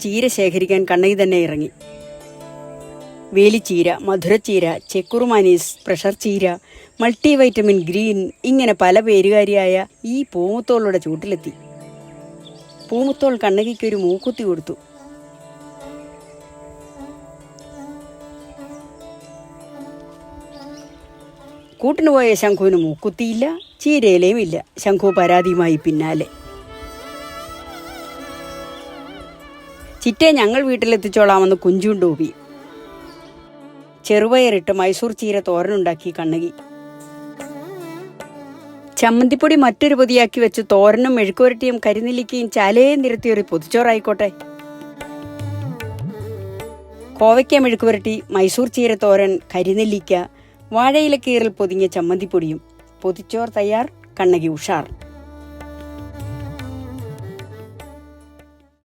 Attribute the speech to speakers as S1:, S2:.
S1: ചീര ശേഖരിക്കാൻ കണ്ണകി തന്നെ ഇറങ്ങി. വേലിച്ചീര മധുരച്ചീര ചെക്കുറുമാനീസ് പ്രഷർ ചീര മൾട്ടി വൈറ്റമിൻ ഗ്രീൻ ഇങ്ങനെ പല പേരുകാരിയായ ഈ പൂമുത്തോളുടെ ചൂട്ടിലെത്തി. പൂമുത്തോൾ കണ്ണകിക്ക് ഒരു മൂക്കുത്തി കൊടുത്തു. കൂട്ടിന് പോയ ശംഖുവിന് മൂക്കുത്തിയില്ല ചീരയിലയും ഇല്ല ശംഖു പരാതിയുമായി പിന്നാലെ. ചിറ്റയെ ഞങ്ങൾ വീട്ടിലെത്തിച്ചോളാമെന്ന് കുഞ്ചുണ്ടൂപി ചെറുപയറിട്ട് മൈസൂർ ചീര തോരനുണ്ടാക്കി കണ്ണകി. ചമ്മന്തിപ്പൊടി മറ്റൊരു പൊതിയാക്കി വെച്ച് തോരനും മെഴുക്കുവരട്ടിയും കരിനെല്ലിക്കയും ചാലയെ നിരത്തിയൊരു പൊതിച്ചോറായിക്കോട്ടെ. കോവയ്ക്ക മെഴുക്കുവരട്ടി മൈസൂർ ചീര തോരൻ കരിനെല്ലിക്ക വാഴയിലക്കീറിൽ പൊതിഞ്ഞ ചമ്മന്തിപ്പൊടിയും പൊതിച്ചോർ തയ്യാർ കണ്ണകി ഉഷാർ.